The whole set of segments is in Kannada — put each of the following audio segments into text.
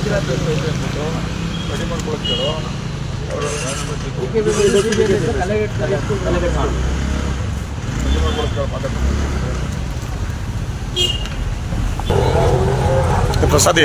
ಹಾಜರಾತಿ ಅಂದ್ಬಿಟ್ಟು ರೆಡಿ ಮಾಡ್ಕೊಳ್ತೀರೋ ಮಾಡಿ ರೆಡಿ ಮಾಡ್ಕೊಳ್ತೀರೋ ಮಾತಾಡ್ತೀನಿ ಪ್ರಸಾದಿ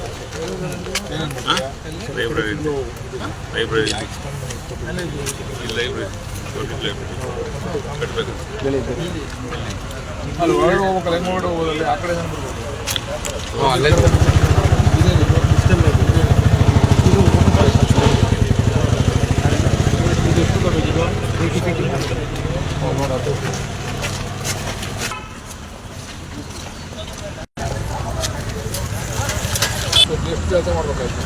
ಲೈಬ್ರರಿ ಲೈಬ್ರರಿ ಲೈಬ್ರರಿ ಕಟ್ಟಬೇಕು ಅಲ್ಲಿ ಹೊರಗಡೆ ಹೋಗ್ಬೇಕಲ್ಲ ಹೆಂಗೆ ಹೊರಗಡೆ ಆ ಕಡೆ ಜನ ಬರ್ಬೇಕು ಕೆಲಸ ಮಾಡ್ಬೇಕಾಯ್ತು.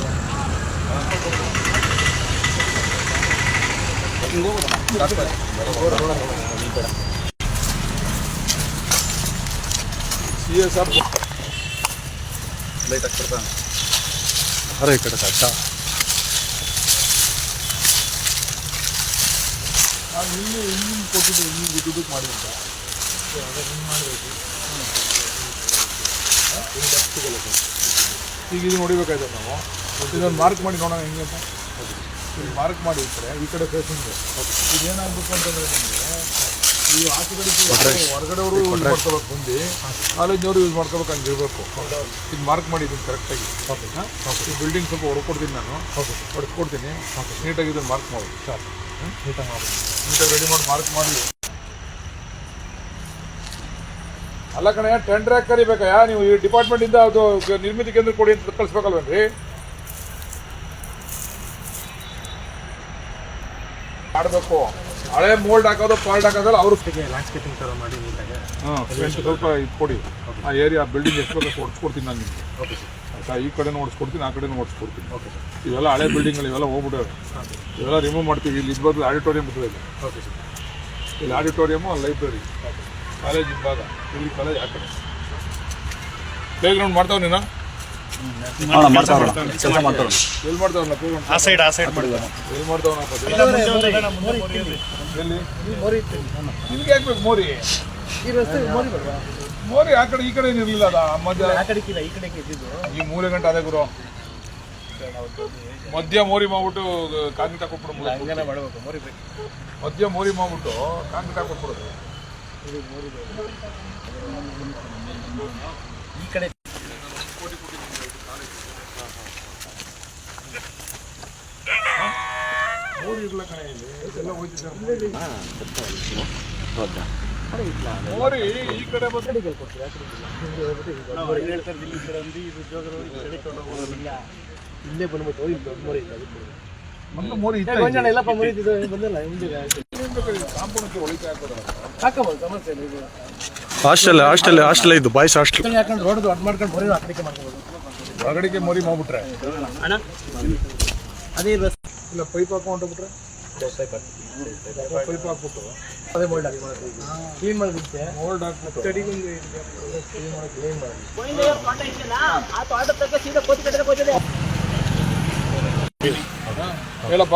ಸಿ ಎಸ್ ಆರ್ ಲೈಟ್ ಹಾಕ್ಬಿಡ್ತಾ. ಅರೆ ಈ ಕಡೆ ನಾನು ಇಲ್ಲಿ ಇಲ್ಲಿ ಕೊಟ್ಟಿದ್ದು ಇಲ್ಲಿ ದುಡ್ಡು ಮಾಡಿ ಅಂತ ಈಗ ಇದು ನೋಡಿಬೇಕಾಯ್ತು ನಾವು? ಇದೊಂದು ಮಾರ್ಕ್ ಮಾಡಿ ನೋಡೋಣ ಹೆಂಗೆ ಅಂತ. ಇಲ್ಲಿ ಮಾರ್ಕ್ ಮಾಡಿ ಇಟ್ಟರೆ ಈ ಕಡೆ ಫೇಸಿಂಗ್ ಇದೇನಾಗಬೇಕು ಅಂತಂದರೆ ನಿಮಗೆ ಈ ಆಚೆ ಕಡೆ ಹೊರಗಡೆವರು ಯೂಸ್ ಮಾಡ್ಕೋಬೇಕು ಬಂದು ಕಾಲೇಜ್ನವರು ಯೂಸ್ ಮಾಡ್ಕೋಬೇಕು ಹಂಗೆ ಇರಬೇಕು ಇದು ಮಾರ್ಕ್ ಮಾಡಿದ್ದೀನಿ ಕರೆಕ್ಟಾಗಿ ಈ ಬಿಲ್ಡಿಂಗ್ ಸ್ವಲ್ಪ ಹೊಡ್ಕೊಡ್ತೀನಿ ನಾನು. ಹೊಡ್ಕೊಡ್ತೀನಿ. ನೀಟಾಗಿ ಇದನ್ನು ಮಾರ್ಕ್ ಮಾಡಿ. ಸರ್ ನೀಟಾಗಿ ಮಾಡಿ ನೀಟಾಗಿ ರೆಡಿ ಮಾಡಿ ಮಾರ್ಕ್ ಮಾಡಿ. ಅಲ್ಲ ಕಣ ಟೆಂಡರ್ ಯಾಕೆ ಕರಿಬೇಕಾ? ನೀವು ಈ ಡಿಪಾರ್ಟ್ಮೆಂಟಿಂದ ಅದು ನಿರ್ಮಿತಿ ಕೇಂದ್ರ ಕೊಡಿ ಅಂತ ಕಳಿಸ್ಬೇಕಲ್ವೇನ್ರಿ? ಮಾಡಬೇಕು. ಹಳೆ ಮೋಲ್ಡ್ ಹಾಕೋದು ಪಾಲ್ಟ್ ಹಾಕೋದಲ್ಲ ಅವರು ಲ್ಯಾಂಡ್ಸ್ಕೇಪಿಂಗ್ ಥರ ಮಾಡಿ ನೀಟಾಗಿ. ಹಾಂ ಸ್ವಲ್ಪ ಇದು ಕೊಡಿ. ಆ ಏರಿಯಾ ಬಿಲ್ಡಿಂಗ್ ಎಷ್ಟು ಬೇಕು ಹೊಡ್ಸ್ಕೊಡ್ತೀನಿ ನಾನು ನಿಮಗೆ. ಓಕೆ ಸರ್ ಆಯ್ತಾ? ಈ ಕಡೆನೂ ಓಡಿಸ್ಕೊಡ್ತೀನಿ ಆ ಕಡೆನೂ ಓಡಿಸ್ಕೊಡ್ತೀನಿ ಇವೆಲ್ಲ ಹಳೆ ಬಿಲ್ಡಿಂಗ್ಗಳು ಇವೆಲ್ಲ ಹೋಗ್ಬಿಡೋ ಇವೆಲ್ಲ ರಿಮೂವ್ ಮಾಡ್ತೀವಿ. ಇಲ್ಲಿ ಇದು ಬದಲು ಆಡಿಟೋರಿಯಂ ಬರ್ತದೆ ಇಲ್ಲಿ. ಓಕೆ ಸರ್ ಇಲ್ಲಿ ಆಡಿಟೋರಿಯಮು ಲೈಬ್ರರಿ ಕಾಲೇಜ್ ಇದ್ದಾಗ ಇಲ್ಲಿ ಕಾಲೇಜ್ ಆ ಕಡೆ. ಪ್ಲೇ ಗ್ರೌಂಡ್ ಮಾಡ್ತಾವ ನೀನು ಕೆಲಸ ಮಾಡ್ತಾರೆ ಎಲ್ಲಿ ಮಾಡ್ತಾವಲ್ಲ ಪ್ಲೇ ಗ್ರೌಂಡ್ ಆ ಸೈಡ್ ಆ ಸೈಡ್ ಮಾಡಿದ ಎಲ್ಲಿ? ಮಾಡ್ತಾವನಪ್ಪ ಎಲ್ಲಿ ನಿಮ್ಗೆ ಹಾಕ್ಬೇಕು ಬೇಕು ಮೋರಿ? ಮೋರಿ ಆ ಕಡೆ ಈ ಕಡೆ ಏನಿರಲಿಲ್ಲ ಅದ? ಮಧ್ಯ ಈ ಮೂರೇ ಗಂಟೆ ಅದೇ ಗುರು. ಮಧ್ಯ ಮೋರಿ ಮಾಡ್ಬಿಟ್ಟು ಕಾಂಗ್ರೆಸ್ ಹಾಕೊಟ್ಬಿಡು ಮೂಲೆ. ಮಾಡಬೇಕು. ಮೋರಿ ಬೇಕು. ಮಧ್ಯ ಮೋರಿ ಮಾಡ್ಬಿಟ್ಟು ಕಾಂಗ್ರೆಸ್ ಹಾಕೊಟ್ಬಿಡೋದು ಈ ಕಡೆ ಮೋರಿ ಈ ಕಡೆ ಬಂದು ಹೇಳ್ತಾರೆ ಇಲ್ಲಿ ಕಡೆ ಒಂದು ಇದು ಈ ಕಡೆ ಹೋಗೋದಿಲ್ಲ ಇಲ್ಲೇ ಬಂದ್ಬಿಟ್ಟು ಇಲ್ಲಿ ದೊಡ್ಡ ಮೋರಿ ಇಲ್ಲ ಮೋರಿ ಇಲ್ಲ ಬಂದಿಲ್ಲ ಹಾಕೋದಲ್ಲ ಹಾಕಬಹುದು ಸಮಸ್ಯೆ ಇಲ್ಲ ಇದು ಹಾಸ್ಟೆಲ್ ಹಾಸ್ಟೆಲ್. ಹಾಸ್ಟೆಲ್ ಇದು ಬಾಯ್ಸ್ ಹಾಸ್ಟೆಲ್ ಕಡೆ ಹಾಕೊಂಡು ರೋಡ್ ಅಡ್ ಮಾಡ್ಕೊಂಡು ಮೋರಿ ಹೊರಗಡೆಗೆ ಮೋರಿ ಮಾಡ್ಬಿಟ್ರೆ. ಅಣ್ಣ? ಅದೇ ಬಸ್. ಇಲ್ಲ ಪೈಪ್ ಹಾಕೊಂಡು ಪೈಪ್ ಹಾಕ್ಬಿಟ್ಟು. ಅದೇ ಮೋಲ್ಡ್ ಹಾಕಿ ಕ್ಲೀನ್ ಮಾಡಿಬಿಡುತ್ತೆ ಮೋಲ್ಡ್ ಹಾಕ್ಬಿಟ್ಟು. ಕಡೆಗೊಂದು ಕ್ಲೀನ್ ಮಾಡಿ ಕ್ಲೀನ್ ಮಾಡಿ. ಹೇಳಪ್ಪ.